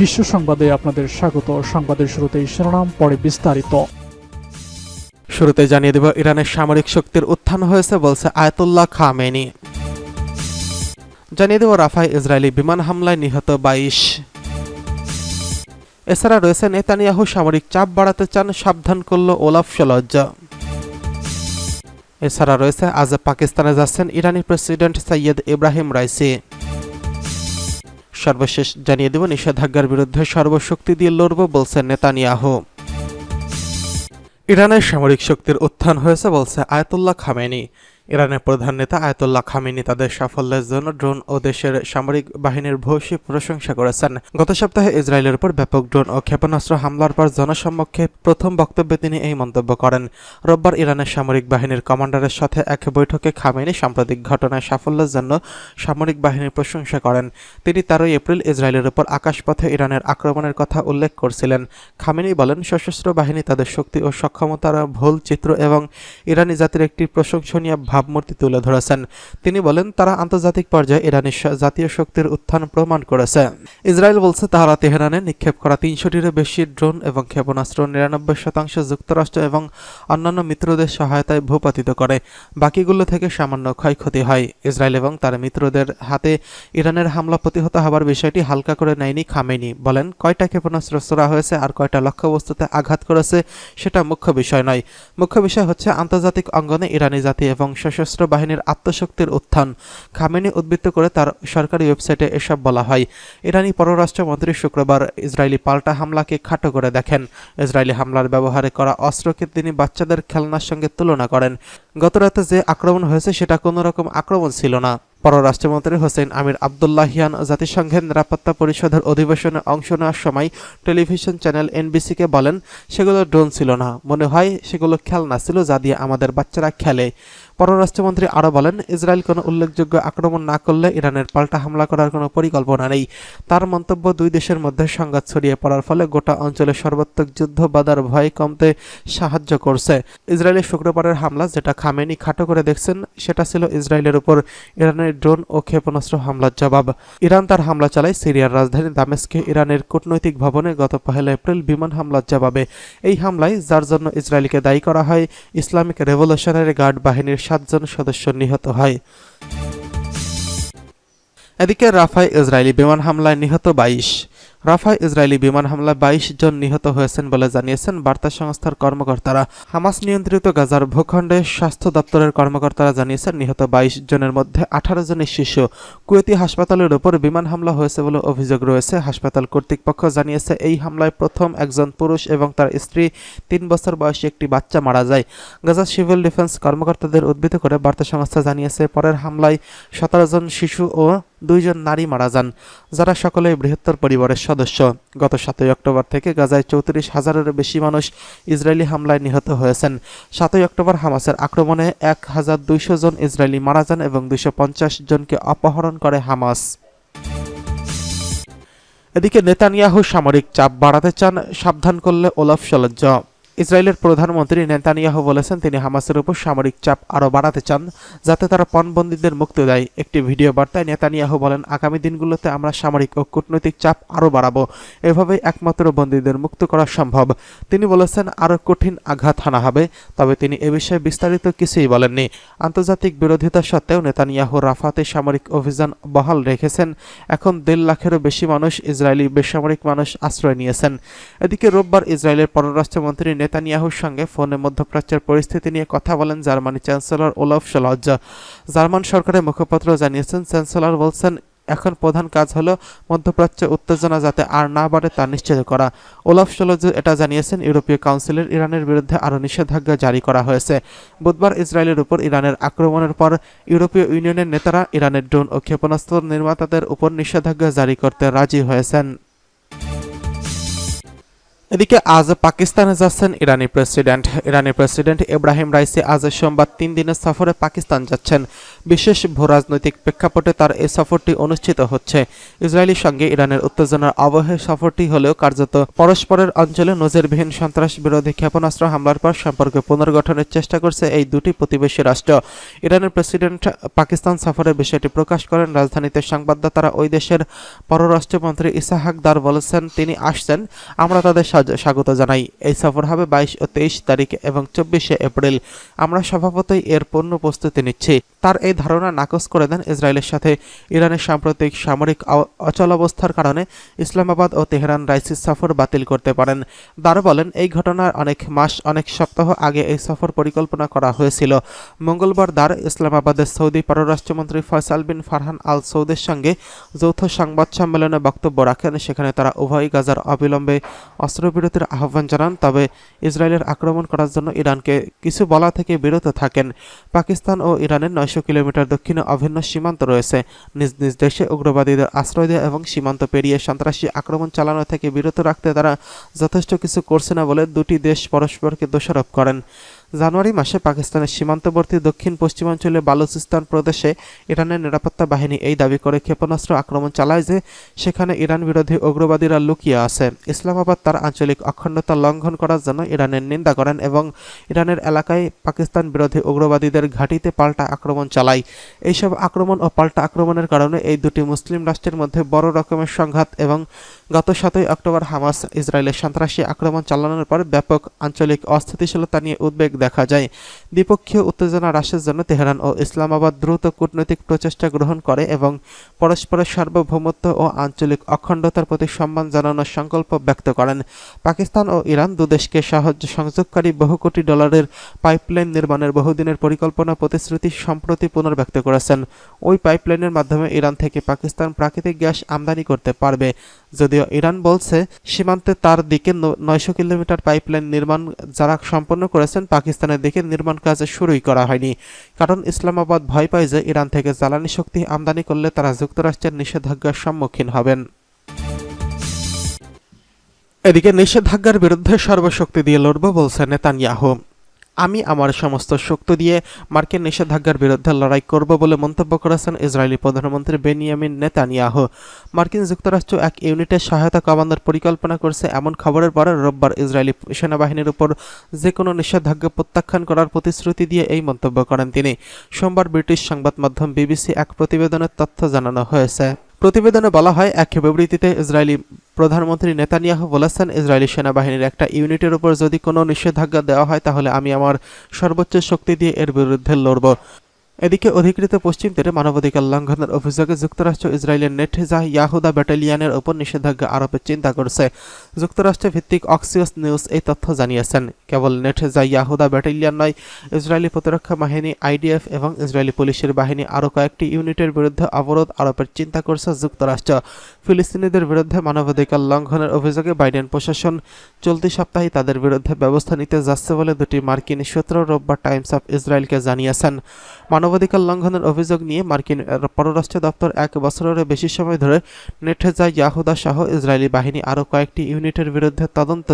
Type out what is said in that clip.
বিশ্ব সংবাদে আপনাদের স্বাগত। সংবাদের শুরুতেই শিরোনাম, পরে বিস্তারিত। শুরুতে জানিয়ে দেব, ইরানের সামরিক শক্তির উত্থান হয়েছে বলছে আয়াতুল্লাহ খামেনি। জানিয়ে দেব, রাফায় ইসরায়েলি বিমান হামলায় নিহত বাইশ। এছাড়া রয়েছে, নেতানিয়াহু সামরিক চাপ বাড়াতে চান, সাবধান করল ওলাফ সলজ্জ। এছাড়া রয়েছে, আজ পাকিস্তানে যাচ্ছেন ইরানি প্রেসিডেন্ট সৈয়দ ইব্রাহিম রাইসি। সর্বশেষ জানিয়ে দেব, নিষেধাজ্ঞার বিরুদ্ধে সর্বশক্তি দিয়ে লড়ব বলছেন নেতানিয়াহু। ইরানের সামরিক শক্তির উত্থান হয়েছে বলছে আয়তুল্লাহ খামেনি। ইরানের প্রধান নেতা আয়তুল্লাহ খামেনি তাদের সাফল্যের জন্য ড্রোন ও দেশের সামরিক বাহিনীর ভূয়সী প্রশংসা করেছেন। গত সপ্তাহে ইসরায়েলের উপর ব্যাপক ড্রোন ও ক্ষেপণাস্ত্র হামলার পর জনসম্মুখে প্রথম বক্তব্যে তিনি এই মন্তব্য করেন। রোববার ইরানের সামরিক বাহিনীর কমান্ডারের সাথে এক বৈঠকে খামেনি সাম্প্রতিক ঘটনায় সাফল্যের জন্য সামরিক বাহিনীর প্রশংসা করেন। তিনি তেরোই এপ্রিল ইসরায়েলের উপর আকাশপথে ইরানের আক্রমণের কথা উল্লেখ করছিলেন। খামেনি বলেন, সশস্ত্র বাহিনী তাদের শক্তি ও সক্ষমতার ভুল চিত্র এবং ইরানি জাতির একটি প্রশংসনীয় ভাবমূর্তি তুলে ধরেছেন। তিনি বলেন, তারা আন্তর্জাতিক পর্যায়ে ইরানি স- জাতীয় শক্তির উত্থান প্রমাণ করেছে। ইসরায়েল বলছে, তারা তেহরানে নিক্ষেপ করা তিনশোটিরও বেশি ড্রোন এবং ক্ষেপণাস্ত্র, নিরানব্বই শতাংশ যুক্তরাষ্ট্র এবং অন্যান্য মিত্রদের সহায়তায় ভূপাতিত করে। বাকিগুলো থেকে সামান্য ক্ষয়ক্ষতি হয়। ইসরায়েল এবং তার মিত্রদের হাতে ইরানের হামলা প্রতিহত হবার বিষয়টি হালকা করে নেয়নি খামেনি। বলেন, কয়টা ক্ষেপণাস্ত্র ছোড়া হয়েছে আর কয়টা লক্ষ্যবস্তুতে আঘাত করেছে সেটা মুখ্য বিষয় নয়। মুখ্য বিষয় হচ্ছে, আন্তর্জাতিক অঙ্গনে ইরানি জাতি এবং সশস্ত্র বাহিনীর আত্মশক্তির উত্থান। খামেনি উদ্বৃত্ত করে তার সরকারি ওয়েবসাইটে এসব বলা হয়। ইরানি পররাষ্ট্রমন্ত্রী শুক্রবার ইসরায়েলি পাল্টা হামলাকে খাটো করে দেখেন। ইসরায়েলি হামলার ব্যবহারে করা অস্ত্রকে তিনি বাচ্চাদের খেলনার সঙ্গে তুলনা করেন। গতরাতে যে আক্রমণ হয়েছে সেটা কোনো রকম আক্রমণ ছিল না। পররাষ্ট্রমন্ত্রী হোসেন আমির আবদুল্লাহিয়ান জাতিসংঘের নিরাপত্তা পরিষদের অধিবেশনে অংশ নেওয়ার সময় টেলিভিশন চ্যানেল এনবিসিকে বলেন, সেগুলো ড্রোন ছিল না। মনে হয় সেগুলো খেলনা ছিল যা দিয়ে আমাদের বাচ্চারা খেলে। পররাষ্ট্রমন্ত্রী আরও বলেন, ইসরায়েল কোনো উল্লেখযোগ্য আক্রমণ না করলে ইরানের পাল্টা হামলা করার কোনো পরিকল্পনা নেই। তার মন্তব্য দুই দেশের মধ্যে সংঘাত ছড়িয়ে পড়ার ফলে গোটা অঞ্চলে সর্বাত্মক যুদ্ধ বাধার ভয় কমতে সাহায্য করছে। ইসরায়েলের শুক্রবারের হামলা যেটা খামেনি খাটো করে দেখছেন, সেটা ছিল ইসরায়েলের উপর ইরানের ড্রোন ও ক্ষেপণাস্ত্র হামলার জবাব। ইরান তার হামলা চালায় সিরিয়ার রাজধানী দামেস্কে, ইরানের কূটনৈতিক ভবনে গত পহেলা এপ্রিল বিমান হামলার জবাবে। এই হামলায় যার জন্য ইসরায়েলকে দায়ী করা হয়, ইসলামিক রেভলিউশনারি গার্ড বাহিনীর সাতজন সদস্য নিহত হয়। এদিকে রাফায় ইসরায়েলি বিমান হামলায় নিহত বাইশ। রাফায় ইসরায়েলি বিমান হামলায় বাইশ জন নিহত হয়েছেন বলে জানিয়েছেন বার্তা সংস্থার কর্মকর্তারা। হামাস নিয়ন্ত্রিত গাজার ভূখণ্ডে স্বাস্থ্য দপ্তরের কর্মকর্তারা জানিয়েছেন নিহত বাইশ জনের মধ্যে আঠারো জনের শিশু। কুয়েতি হাসপাতালের উপর বিমান হামলা হয়েছে বলে অভিযোগ রয়েছে। হাসপাতাল কর্তৃপক্ষ জানিয়েছে, এই হামলায় প্রথম একজন পুরুষ এবং তার স্ত্রী তিন বছর বয়সী একটি বাচ্চা মারা যায়। গাজা সিভিল ডিফেন্স কর্মকর্তাদের উদ্ধৃত করে বার্তা সংস্থা জানিয়েছে, পরের হামলায় সতেরো জন শিশু ও দুইজন নারী মারা যান, যারা সকলে বৃহত্তর পরিবারের সদস্য। গত সাতই অক্টোবর থেকে গাজায় চৌত্রিশ হাজারের বেশি মানুষ ইসরায়েলি হামলায় নিহত হয়েছেন। সাতই অক্টোবর হামাসের আক্রমণে এক হাজার দুইশো জন ইসরায়েলি মারা যান এবং দুইশো পঞ্চাশ জনকে অপহরণ করে হামাস। এদিকে নেতানিয়াহু সামরিক চাপ বাড়াতে চান, সাবধান করলে ওলাফ সলজ্জ। ইসরায়েলের প্রধানমন্ত্রী নেতানিয়াহু বলেছেন, তিনি হামাসের উপর সামরিক চাপ আরও বাড়াতে চান, যাতে তারা পণবন্দীদের মুক্তি দেয়। একটি ভিডিও বার্তায় নেতানিয়াহু বলেন, আগামী দিনগুলোতে আমরা সামরিক ও কূটনৈতিক চাপ আরও বাড়াবো। এভাবেই একমাত্র বন্দীদের মুক্ত করা সম্ভব। তিনি বলেছেন, আরও কঠিন আঘাত হানা হবে, তবে তিনি এ বিষয়ে বিস্তারিত কিছুই বলেননি। আন্তর্জাতিক বিরোধিতা সত্ত্বেও নেতানিয়াহু রাফাতে সামরিক অভিযান বহাল রেখেছেন। এখন দেড় লাখেরও বেশি মানুষ ইসরায়েলি বেসামরিক মানুষ আশ্রয় নিয়েছেন। এদিকে রোববার ইসরায়েলের পররাষ্ট্রমন্ত্রী নেতানিয়াহুর সঙ্গে ফোনে মধ্যপ্রাচ্যের পরিস্থিতি নিয়ে কথা বলেন Germany chancellor Olaf Scholz German সরকারের মুখপাত্র জানিয়েছেন, চ্যান্সেলর বলছেন এখন প্রধান কাজ হলো মধ্যপ্রাচ্যে উত্তেজনা যাতে আর না বাড়ে তা নিশ্চিত করা। ওলাফ সলজ এটা জানিয়েছেন, ইউরোপীয় কাউন্সিলের ইরানের বিরুদ্ধে আরও নিষেধাজ্ঞা জারি করা হয়েছে। বুধবার ইসরায়েলের উপর ইরানের আক্রমণের পর ইউরোপীয় ইউনিয়নের নেতারা ইরানের ড্রোন ও ক্ষেপণাস্ত্র নির্মাতাদের উপর নিষেধাজ্ঞা জারি করতে রাজি হয়েছেন। এদিকে আজ পাকিস্তানে যাচ্ছেন ইরানি প্রেসিডেন্ট। ইরানি প্রেসিডেন্ট ইব্রাহিম রাইসি আজ সোমবার তিন দিনের সফরে পাকিস্তান যাচ্ছেন। বিশেষ ভূরাজনৈতিক প্রেক্ষাপটে তার এই সফরটি অনুষ্ঠিত হচ্ছে। ইসরায়েলের সঙ্গে ইরানের উত্তেজনার আবহে সফরটি হলেও কার্যত পরস্পরের অঞ্চলে নজিরবিহীন সন্ত্রাস বিরোধী ক্ষেপণাস্ত্র হামলার পর সম্পর্ক পুনর্গঠনের চেষ্টা করছে এই দুটি প্রতিবেশী রাষ্ট্র। ইরানের প্রেসিডেন্ট পাকিস্তান সফরে বিষয়টি প্রকাশ করেন। রাজধানীতে সংবাদদাতারা ওই দেশের পররাষ্ট্রমন্ত্রী ইসাহাক দার বলেছেন, তিনি আসছেন, আমরা তাদের স্বাগত জানাই। এই সফর হবে বাইশ ও তেইশ তারিখ এবং চব্বিশে এপ্রিল। আমরা স্বভাবতই এর পূর্ণ প্রস্তুতি নিচ্ছি। তার এই ধারণা নাকচ করে দেন ইসরায়েলের সাথে। ইরানের সাম্প্রতিক সামরিক অ- অচলাবস্থার কারণে ইসলামাবাদ ও তেহরান রাইসির সফর বাতিল করতে পারেন। দার বলেন, এই ঘটনার অনেক মাস, অনেক সপ্তাহ আগে এই সফর পরিকল্পনা করা হয়েছিল। মঙ্গলবার দার ইসলামাবাদের সৌদি পররাষ্ট্রমন্ত্রী ফয়সাল বিন ফারহান আল সৌদের সঙ্গে যৌথ সংবাদ সম্মেলনে বক্তব্য রাখেন। সেখানে তারা উভয় গাজার অবিলম্বে অস্ত্রবিরতির আহ্বান জানান, তবে ইসরায়েলের আক্রমণ করার জন্য ইরানকে কিছু বলা থেকে বিরত থাকেন। পাকিস্তান ও ইরানের নয়শো কিলোমিটার দক্ষিণে অভিন্ন সীমান্ত রয়েছে। নিজ নিজ দেশে উগ্রবাদীদের আশ্রয় দেওয়া এবং সীমান্ত পেরিয়ে সন্ত্রাসী আক্রমণ চালানো থেকে বিরত রাখতে তারা যথেষ্ট কিছু করছে না বলে দুটি দেশ পরস্পরকে দোষারোপ করেন। জানুয়ারি মাসে পাকিস্তানের সীমান্তবর্তী দক্ষিণ পশ্চিমাঞ্চলে বালুচিস্তান প্রদেশে ইরানের নিরাপত্তা বাহিনী এই দাবি করে ক্ষেপণাস্ত্র আক্রমণ চালায় যে সেখানে ইরান বিরোধী উগ্রবাদীরা লুকিয়ে আছে। ইসলামাবাদ তার আঞ্চলিক অখণ্ডতা লঙ্ঘন করার জন্য ইরানের নিন্দা করেন এবং ইরানের এলাকায় পাকিস্তান বিরোধী উগ্রবাদীদের ঘাঁটিতে পাল্টা আক্রমণ চালায়। এইসব আক্রমণ ও পাল্টা আক্রমণের কারণে এই দুটি মুসলিম রাষ্ট্রের মধ্যে বড় রকমের সংঘাত এবং গত সাতই অক্টোবর হামাস ইসরায়েলের সন্ত্রাসী আক্রমণ চালানোর পর ব্যাপক আঞ্চলিক অস্থিতিশীলতা নিয়ে উদ্বেগ দেখা যায়। দ্বিপক্ষীয় উত্তেজনা হ্রাসের জন্য তেহরান ও ইসলামাবাদ দ্রুত কূটনৈতিক প্রচেষ্টা গ্রহণ করে এবং পরস্পরের সার্বভৌমত্ব ও আঞ্চলিক অখণ্ডতার প্রতি সম্মান জানানোর সংকল্প ব্যক্ত করেন। পাকিস্তান ও ইরান দুদেশকে সাহায্য সংযোগকারী বহু কোটি ডলারের পাইপলাইন নির্মাণের বহুদিনের পরিকল্পনা প্রতিশ্রুতি সম্প্রতি পুনর্ব্যক্ত করেছেন। ওই পাইপলাইনের মাধ্যমে ইরান থেকে পাকিস্তান প্রাকৃতিক গ্যাস আমদানি করতে পারবে। যদিও ইরান বলছে, সীমান্তে তার দিকে নয়শো কিলোমিটার পাইপলাইন নির্মাণ যারা সম্পন্ন করেছেন, পাকিস্তানের দিকে নির্মাণ কাজ শুরুই করা হয়নি। কারণ ইসলামাবাদ ভয় পায় যে ইরান থেকে জ্বালানি শক্তি আমদানি করলে তারা যুক্তরাষ্ট্রের নিষেধাজ্ঞার সম্মুখীন হবেন। এদিকে নিষেধাজ্ঞার বিরুদ্ধে সর্বশক্তি দিয়ে লড়ব বলছে নেতানিয়াহু। আমি আমার সমস্ত শক্তি দিয়ে মার্কিন নিষেধাজ্ঞার বিরুদ্ধে লড়াই করব বলে মন্তব্য করেছেন ইসরায়েলি প্রধানমন্ত্রী বেনিয়ামিন নেতানিয়াহ। মার্কিন যুক্তরাষ্ট্র এক ইউনিটের সহায়তা কমানোর পরিকল্পনা করছে। এমন খবরের পরে রোববার ইসরায়েলি সেনাবাহিনীর উপর যে কোনো নিষেধাজ্ঞা প্রত্যাখ্যান করার প্রতিশ্রুতি দিয়ে এই মন্তব্য করেন তিনি। সোমবার ব্রিটিশ সংবাদ মাধ্যম বিবিসি এক প্রতিবেদনের তথ্য জানানো হয়েছে। প্রতিবেদনে বলা হয়, এক বিবৃতিতে ইসরায়েলি প্রধানমন্ত্রী নেতানিয়াহু বলেছেন, ইসরায়েলি সেনাবাহিনীর একটা ইউনিটের উপর যদি কোনো নিষেধাজ্ঞা দেওয়া হয়, তাহলে আমি আমার সর্বোচ্চ শক্তি দিয়ে এর বিরুদ্ধে লড়ব। এদিকে অধিকৃত পশ্চিম তীরে মানবাধিকার লঙ্ঘনের অভিযোগে যুক্তরাষ্ট্র, ইসরায়েলের নেঠেজা ইয়াহুদা ব্যাটালিয়নের উপর নিষেধাজ্ঞা আরোপের চিন্তা করছে। যুক্তরাষ্ট্র ভিত্তিক অক্সিয়াস নিউজ এই তথ্য জানিয়েছেন। কেবল নেঠেজা ইয়াহুদা ব্যাটালিয়ন নয়, ইসরায়েলি প্রতিরক্ষা বাহিনী, আইডিএফ এবং ইসরায়েলি পুলিশের বাহিনী আরও কয়েকটি ইউনিটের বিরুদ্ধে অবরোধ আরোপের চিন্তা করছে যুক্তরাষ্ট্র। ফিলিস্তিনিদের বিরুদ্ধে মানবাধিকার লঙ্ঘনের অভিযোগে বাইডেন প্রশাসন চলতি সপ্তাহে তাদের বিরুদ্ধে ব্যবস্থা নিতে যাচ্ছে বলে দুটি মার্কিন সূত্র রোববার টাইমস অফ ইসরায়েলকে জানিয়েছেন। মানবাধিকার লঙ্ঘনের অভিযোগ নিয়ে মার্কিন পররাষ্ট্র দপ্তর এক বছরের বেশি সময় ধরে নেঠেজা ইয়াহুদা সহ ইসরায়েলি বাহিনী আরও কয়েকটি ইউনিটের বিরুদ্ধে তদন্ত